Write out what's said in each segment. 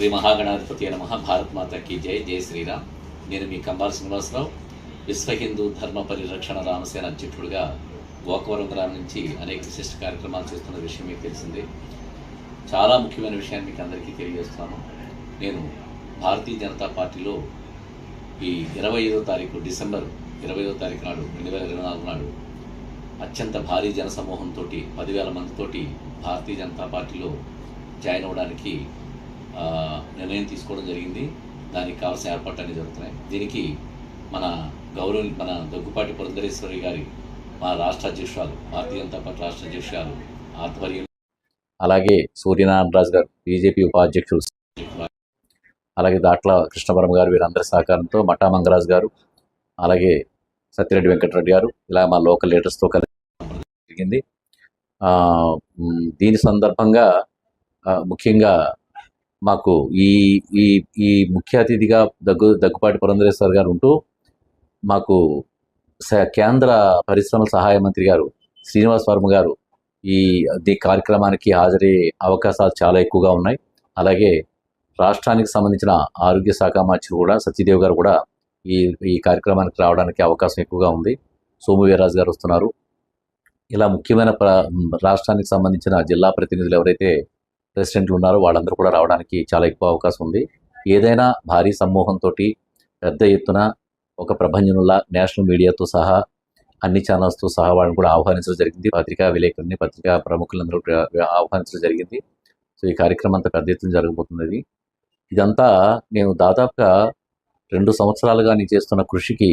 శ్రీ మహాగణాధిపతి నమ భారత్ మాతకి జై జై శ్రీరామ్. నేను మీ కంబాల శ్రీనివాసరావు విశ్వ హిందూ ధర్మ పరిరక్షణ రామసేన అధ్యక్షుడిగా గోకవరం గ్రామం నుంచి అనేక విశిష్ట కార్యక్రమాలు చేస్తున్న విషయం మీకు తెలిసిందే. చాలా ముఖ్యమైన విషయాన్ని మీకు అందరికీ తెలియజేస్తున్నాను. నేను భారతీయ జనతా పార్టీలో ఈ ఇరవై ఐదో తారీఖు డిసెంబర్ ఇరవై ఐదో తారీఖు నాడు రెండు వేల ఇరవై నాలుగు నాడు అత్యంత భారీ జనసమూహంతో పదివేల మందితోటి భారతీయ జనతా పార్టీలో జాయిన్ అవ్వడానికి నిర్ణయం తీసుకోవడం జరిగింది. దానికి కావాల్సిన ఏర్పాట్లన్నీ జరుగుతున్నాయి. దీనికి మన గౌరవ మన దగ్గుపాటి పురంధరేశ్వరి గారి మా రాష్ట్ర అధ్యక్షురాలు భారతీయ జనతా పార్టీ రాష్ట్ర అధ్యక్షురాలు ఆధ్వర్యం అలాగే సూర్యనారాయణ రాజు గారు బీజేపీ ఉపాధ్యక్షులు అలాగే దాట్ల కృష్ణవరం గారు వీరందరి సహకారంతో మఠా మంగరాజు గారు అలాగే సత్యరెడ్డి వెంకటరెడ్డి గారు ఇలా మా లోకల్ లీడర్స్తో కలిసి జరిగింది. ఆ, దీని సందర్భంగా ముఖ్యంగా మాకు ఈ ఈ ఈ ముఖ్య అతిథిగా దగ్గు దగ్గుపాటి పురంధరేశ్వర్ గారు ఉంటూ మాకు స- కేంద్ర పరిశ్రమల సహాయ మంత్రి గారు శ్రీనివాస్ వర్మ గారు ఈ ఈ కార్యక్రమానికి హాజరయ్యే అవకాశాలు చాలా ఎక్కువగా ఉన్నాయి. అలాగే రాష్ట్రానికి సంబంధించిన ఆరోగ్య శాఖ మంత్రి కూడా సత్యదేవ్ గారు కూడా ఈ ఈ కార్యక్రమానికి రావడానికి అవకాశం ఎక్కువగా ఉంది. సోము వీర్రాజు గారు వస్తున్నారు. ఇలా ముఖ్యమైన రాష్ట్రానికి సంబంధించిన జిల్లా ప్రతినిధులు ఎవరైతే ప్రెసిడెంట్లు ఉన్నారో. వాళ్ళందరూ కూడా రావడానికి చాలా ఎక్కువ అవకాశం ఉంది. ఏదైనా భారీ సమూహంతో పెద్ద ఎత్తున ఒక ప్రభంజనుల నేషనల్ మీడియాతో సహా అన్ని ఛానల్స్తో సహా వాళ్ళని కూడా ఆహ్వానించడం జరిగింది. పత్రికా విలేకరుని పత్రికా ప్రముఖులందరూ కూడా ఆహ్వానించడం జరిగింది. సో ఈ కార్యక్రమం అంతా పెద్ద ఎత్తున జరగబోతున్నది ఇదంతా నేను దాదాపుగా రెండు సంవత్సరాలుగా నేను చేస్తున్న కృషికి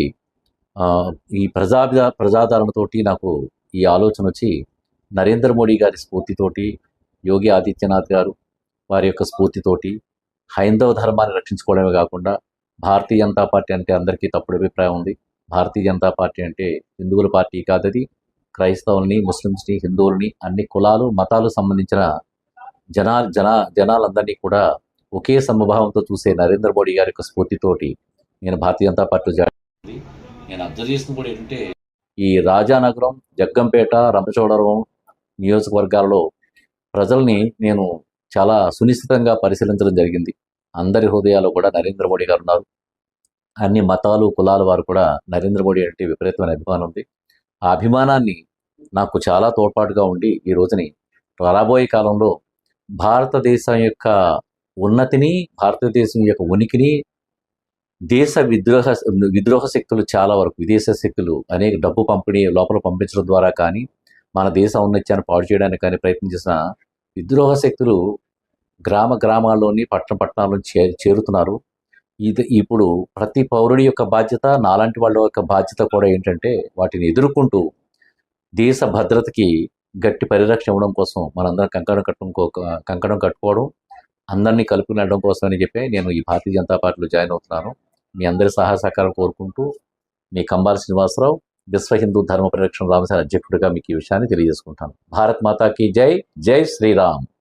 ఈ ప్రజా ప్రజాదరణతోటి నాకు ఈ ఆలోచన వచ్చి నరేంద్ర మోడీ గారి స్ఫూర్తితోటి యోగి ఆదిత్యనాథ్ గారు వారి యొక్క స్ఫూర్తితోటి హైందవ ధర్మాన్ని రక్షించుకోవడమే కాకుండా భారతీయ జనతా పార్టీ అంటే అందరికీ తప్పుడు అభిప్రాయం ఉంది. భారతీయ జనతా పార్టీ అంటే హిందువుల పార్టీ కాదది. క్రైస్తవుల్ని ముస్లిమ్స్ని హిందువుల్ని అన్ని కులాలు మతాలు సంబంధించిన జనా జన జనాలందరినీ కూడా ఒకే సమభావంతో చూసే నరేంద్ర మోడీ గారి యొక్క స్ఫూర్తితోటి నేను భారతీయ జనతా పార్టీ జాయిన్ నేను అబ్జర్వ్ చేసిన కూడా ఏంటంటే ఈ రాజానగరం జగ్గంపేట రంపచోడవరం నియోజకవర్గాలలో ప్రజల్ని నేను చాలా సునిశ్చితంగా పరిశీలించడం జరిగింది. అందరి హృదయాల్లో కూడా నరేంద్ర మోడీ గారు ఉన్నారు. అన్ని మతాలు కులాల వారు కూడా నరేంద్ర మోడీ అంటే విపరీతమైన అభిమానం ఉంది. ఆ అభిమానాన్ని నాకు చాలా తోడ్పాటుగా ఉండి ఈ రోజుని రాబోయే కాలంలో భారతదేశం యొక్క ఉన్నతిని భారతదేశం యొక్క ఉనికిని దేశ విద్రోహ విద్రోహ శక్తులు చాలా వరకు విదేశ శక్తులు అనేక డబ్బు పంపిణీ లోపల పంపించడం ద్వారా కానీ మన దేశ ఔన్నత్యాన్ని పాడు చేయడానికి కానీ ప్రయత్నించిన విద్రోహ శక్తులు గ్రామ గ్రామాల్లోని పట్టణ పట్టణాల్లో చే చేరుతున్నారు. ఇది ఇప్పుడు ప్రతి పౌరుడి యొక్క బాధ్యత నాలాంటి వాళ్ళ యొక్క బాధ్యత కూడా ఏంటంటే వాటిని ఎదుర్కొంటూ దేశ భద్రతకి గట్టి పరిరక్షణ ఇవ్వడం కోసం మనందరం కంకణం కట్టుకో కంకణం కట్టుకోవడం అందరినీ కలుపుకుని వెళ్ళడం కోసం అని చెప్పి నేను ఈ భారతీయ జనతా పార్టీలో జాయిన్ అవుతున్నాను. మీ అందరి సహాయ సహకారం కోరుకుంటూ మీ కంబాల శ్రీనివాసరావు విశ్వ హిందూ ధర్మ పరిరక్షణ రామసేన అధ్యక్షుడిగా మీకు ఈ విషయాన్ని తెలియజేసుకుంటాను. భారత్ మాతాకి జై జై శ్రీరామ్.